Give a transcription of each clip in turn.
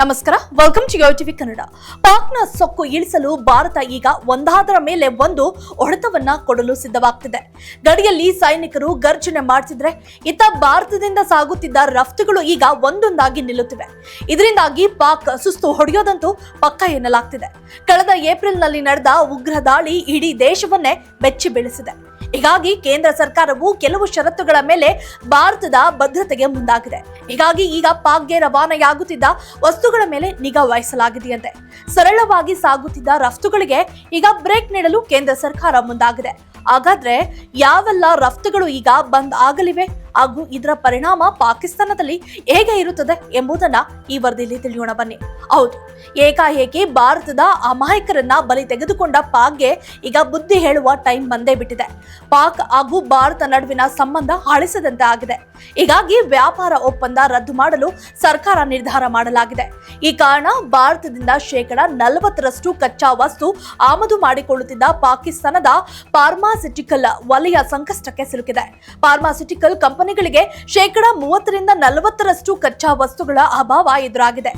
ನಮಸ್ಕಾರ. Welcome to TV Kannada ಪಾಕ್ನ ಸೊಕ್ಕು ಇಳಿಸಲು ಭಾರತ ಈಗ ಒಂದಾದರ ಮೇಲೆ ಒಂದು ಹೊಡೆತವನ್ನ ಕೊಡಲು ಸಿದ್ಧವಾಗ್ತಿದೆ. ಗಡಿಯಲ್ಲಿ ಸೈನಿಕರು ಗರ್ಜನೆ ಮಾಡ್ತಿದ್ರೆ ಇತ್ತ ಭಾರತದಿಂದ ಸಾಗುತ್ತಿದ್ದ ರಫ್ತುಗಳು ಈಗ ಒಂದೊಂದಾಗಿ ನಿಲ್ಲುತ್ತಿವೆ. ಇದರಿಂದಾಗಿ ಪಾಕ್ ಸುಸ್ತು ಹೊಡೆಯೋದಂತೂ ಪಕ್ಕ ಎನ್ನಲಾಗ್ತಿದೆ. ಕಳೆದ ಏಪ್ರಿಲ್ನಲ್ಲಿ ನಡೆದ ಉಗ್ರ ದಾಳಿ ಇಡೀ ದೇಶವನ್ನೇ ಬೆಚ್ಚಿ ಬೀಳಿಸಿದೆ. ಹೀಗಾಗಿ ಕೇಂದ್ರ ಸರ್ಕಾರವು ಕೆಲವು ಷರತ್ತುಗಳ ಮೇಲೆ ಭಾರತದ ಭದ್ರತೆಗೆ ಮುಂದಾಗಿದೆ. ಹೀಗಾಗಿ ಈಗ ಪಾಕ್ಗೆ ರವಾನೆಯಾಗುತ್ತಿದ್ದ ವಸ್ತುಗಳ ಮೇಲೆ ನಿಗಾ ವಹಿಸಲಾಗಿದೆಯಂತೆ. ಸರಳವಾಗಿ ಸಾಗುತ್ತಿದ್ದ ರಫ್ತುಗಳಿಗೆ ಈಗ ಬ್ರೇಕ್ ನೀಡಲು ಕೇಂದ್ರ ಸರ್ಕಾರ ಮುಂದಾಗಿದೆ. ಹಾಗಾದ್ರೆ ಯಾವೆಲ್ಲ ರಫ್ತುಗಳು ಈಗ ಬಂದ್ ಆಗಲಿವೆ? ಹಾಗೂ ಇದರ ಪರಿಣಾಮ ಪಾಕಿಸ್ತಾನದಲ್ಲಿ ಹೇಗೆ ಇರುತ್ತದೆ ಎಂಬುದನ್ನ ಈ ವರದಿಯಲ್ಲಿ ತಿಳಿಯೋಣ ಬನ್ನಿ. ಹೌದು, ಏಕಾಏಕಿ ಭಾರತದ ಅಮಾಯಕರನ್ನ ಬಲಿ ತೆಗೆದುಕೊಂಡ ಪಾಕ್ಗೆ ಈಗ ಬುದ್ಧಿ ಹೇಳುವ ಟೈಮ್ ಬಂದೇ ಬಿಟ್ಟಿದೆ. ಪಾಕ್ ಹಾಗೂ ಭಾರತ ನಡುವಿನ ಸಂಬಂಧ ಹಳಿಸದಂತೆ ಆಗಿದೆ. ಹೀಗಾಗಿ ವ್ಯಾಪಾರ ಒಪ್ಪಂದ ರದ್ದು ಮಾಡಲು ಸರ್ಕಾರ ನಿರ್ಧಾರ ಮಾಡಲಾಗಿದೆ. ಈ ಕಾರಣ ಭಾರತದಿಂದ ಶೇಕಡ ನಲವತ್ತರಷ್ಟು ಕಚ್ಚಾ ವಸ್ತು ಆಮದು ಮಾಡಿಕೊಳ್ಳುತ್ತಿದ್ದ ಪಾಕಿಸ್ತಾನದ ಫಾರ್ಮಾಸಿಟಿಕಲ್ ವಲಯ ಸಂಕಷ್ಟಕ್ಕೆ ಸಿಲುಕಿದೆ. ಫಾರ್ಮಾಸಿಟಿಕಲ್ ಕಂಪನಿಗಳಿಗೆ ಶೇಕಡ ಮೂವತ್ತರಿಂದ ನಲವತ್ತರಷ್ಟು ಕಚ್ಚಾ ವಸ್ತುಗಳ ಅಭಾವ ಎದುರಾಗಿದೆ.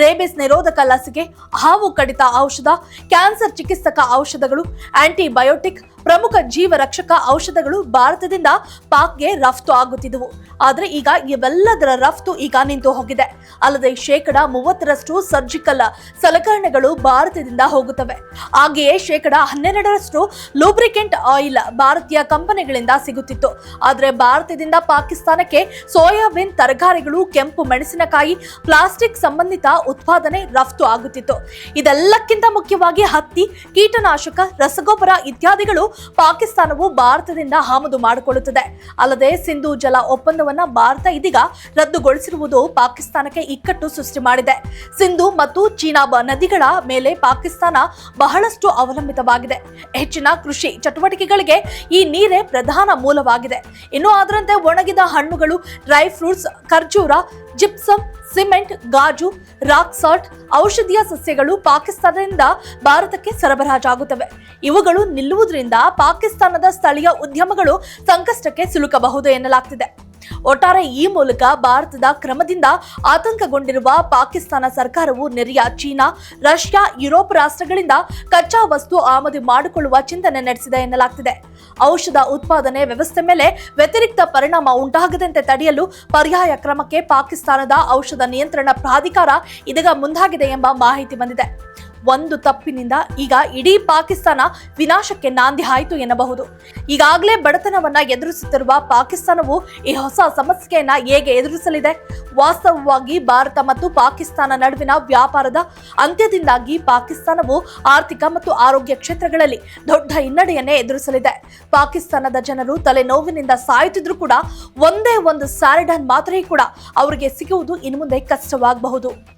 ರೇಬಿಸ್ ನಿರೋಧಕ ಲಸಿಕೆ, ಹಾವು ಕಡಿತ ಔಷಧ, ಕ್ಯಾನ್ಸರ್ ಚಿಕಿತ್ಸಕ ಔಷಧಗಳು ಆಂಟಿಬಯೋಟಿಕ್ ಪ್ರಮುಖ ಜೀವರಕ್ಷಕ ಔಷಧಗಳು ಭಾರತದಿಂದ ಪಾಕ್ಗೆ ರಫ್ತು ಆಗುತ್ತಿದ್ದವು. ಆದರೆ ಈಗ ಇವೆಲ್ಲದರ ರಫ್ತು ಈಗ ನಿಂತು ಹೋಗಿದೆ. ಅಲ್ಲದೆ ಶೇಕಡ ಮೂವತ್ತರಷ್ಟು ಸರ್ಜಿಕಲ್ ಸಲಕರಣೆಗಳು ಭಾರತದಿಂದ ಹೋಗುತ್ತವೆ. ಹಾಗೆಯೇ ಶೇಕಡ ಹನ್ನೆರಡರಷ್ಟು ಲೂಬ್ರಿಕೆಂಟ್ ಆಯಿಲ್ ಭಾರತೀಯ ಕಂಪನಿಗಳಿಂದ ಸಿಗುತ್ತಿತ್ತು. ಆದರೆ ಭಾರತದಿಂದ ಪಾಕಿಸ್ತಾನಕ್ಕೆ ಸೋಯಾಬೀನ್ ತರಕಾರಿಗಳು, ಕೆಂಪು ಮೆಣಸಿನಕಾಯಿ, ಪ್ಲಾಸ್ಟಿಕ್ ಸಂಬಂಧಿತ ಉತ್ಪಾದನೆ ರಫ್ತು ಆಗುತ್ತಿತ್ತು. ಇದೆಲ್ಲಕ್ಕಿಂತ ಮುಖ್ಯವಾಗಿ ಹತ್ತಿ, ಕೀಟನಾಶಕ, ರಸಗೊಬ್ಬರ ಇತ್ಯಾದಿಗಳು ಪಾಕಿಸ್ತಾನವು ಭಾರತದಿಂದ ಆಮದು ಮಾಡಿಕೊಳ್ಳುತ್ತದೆ. ಅಲ್ಲದೆ ಸಿಂಧು ಜಲ ಒಪ್ಪಂದವನ್ನ ಭಾರತ ಇದೀಗ ರದ್ದುಗೊಳಿಸಿರುವುದು ಪಾಕಿಸ್ತಾನಕ್ಕೆ ಇಕ್ಕಟ್ಟು ಸೃಷ್ಟಿ ಮಾಡಿದೆ. ಸಿಂಧು ಮತ್ತು ಚೀನಾಬ್ ನದಿಗಳ ಮೇಲೆ ಪಾಕಿಸ್ತಾನ ಬಹಳಷ್ಟು ಅವಲಂಬಿತವಾಗಿದೆ. ಹೆಚ್ಚಿನ ಕೃಷಿ ಚಟುವಟಿಕೆಗಳಿಗೆ ಈ ನೀರೇ ಪ್ರಧಾನ ಮೂಲವಾಗಿದೆ. ಇನ್ನು ಅದರಂತೆ ಒಣಗಿದ ಹಣ್ಣುಗಳು, ಡ್ರೈ ಫ್ರೂಟ್ಸ್, ಖರ್ಜೂರ ಜಿಪ್ಸಮ್, ಸಿಮೆಂಟ್, ಗಾಜು, ರಾಕ್ ಸಾಲ್ಟ್, ಔಷಧೀಯ ಸಸ್ಯಗಳು ಪಾಕಿಸ್ತಾನದಿಂದ ಭಾರತಕ್ಕೆ ಸರಬರಾಜಾಗುತ್ತವೆ. ಇವುಗಳು ನಿಲ್ಲುವುದರಿಂದ ಪಾಕಿಸ್ತಾನದ ಸ್ಥಳೀಯ ಉದ್ಯಮಗಳು ಸಂಕಷ್ಟಕ್ಕೆ ಸಿಲುಕಬಹುದು ಎನ್ನಲಾಗ್ತಿದೆ. ಒಟ್ಟಾರೆ ಈ ಮೂಲಕ ಭಾರತದ ಕ್ರಮದಿಂದ ಆತಂಕಗೊಂಡಿರುವ ಪಾಕಿಸ್ತಾನ ಸರ್ಕಾರವು ನೆರೆಯ ಚೀನಾ, ರಷ್ಯಾ, ಯುರೋಪ್ ರಾಷ್ಟ್ರಗಳಿಂದ ಕಚ್ಚಾ ವಸ್ತು ಆಮದು ಮಾಡಿಕೊಳ್ಳುವ ಚಿಂತನೆ ನಡೆಸಿದೆ ಎನ್ನಲಾಗ್ತಿದೆ. ಔಷಧ ಉತ್ಪಾದನೆ ವ್ಯವಸ್ಥೆ ಮೇಲೆ ವ್ಯತಿರಿಕ್ತ ಪರಿಣಾಮ ಉಂಟಾಗದಂತೆ ತಡೆಯಲು ಪರ್ಯಾಯ ಕ್ರಮಕ್ಕೆ ಪಾಕಿಸ್ತಾನದ ಔಷಧ ನಿಯಂತ್ರಣ ಪ್ರಾಧಿಕಾರ ಇದೀಗ ಮುಂದಾಗಿದೆ ಎಂಬ ಮಾಹಿತಿ ಬಂದಿದೆ. ಒಂದು ತಪ್ಪಿನಿಂದ ಈಗ ಇಡೀ ಪಾಕಿಸ್ತಾನ ವಿನಾಶಕ್ಕೆ ನಾಂದಿ ಆಯಿತು ಎನ್ನಬಹುದು. ಈಗಾಗಲೇ ಬಡತನವನ್ನ ಎದುರಿಸುತ್ತಿರುವ ಪಾಕಿಸ್ತಾನವು ಈ ಹೊಸ ಸಮಸ್ಯೆಯನ್ನ ಹೇಗೆ ಎದುರಿಸಲಿದೆ? ವಾಸ್ತವವಾಗಿ ಭಾರತ ಮತ್ತು ಪಾಕಿಸ್ತಾನ ನಡುವಿನ ವ್ಯಾಪಾರದ ಅಂತ್ಯದಿಂದಾಗಿ ಪಾಕಿಸ್ತಾನವು ಆರ್ಥಿಕ ಮತ್ತು ಆರೋಗ್ಯ ಕ್ಷೇತ್ರಗಳಲ್ಲಿ ದೊಡ್ಡ ಹಿನ್ನಡೆಯನ್ನೇ ಎದುರಿಸಲಿದೆ. ಪಾಕಿಸ್ತಾನದ ಜನರು ತಲೆನೋವಿನಿಂದ ಸಾಯುತ್ತಿದ್ರು ಕೂಡ ಒಂದೇ ಒಂದು ಸ್ಯಾರಿಡನ್ ಮಾತ್ರೆ ಕೂಡ ಅವರಿಗೆ ಸಿಗುವುದು ಇನ್ನು ಮುಂದೆ ಕಷ್ಟವಾಗಬಹುದು.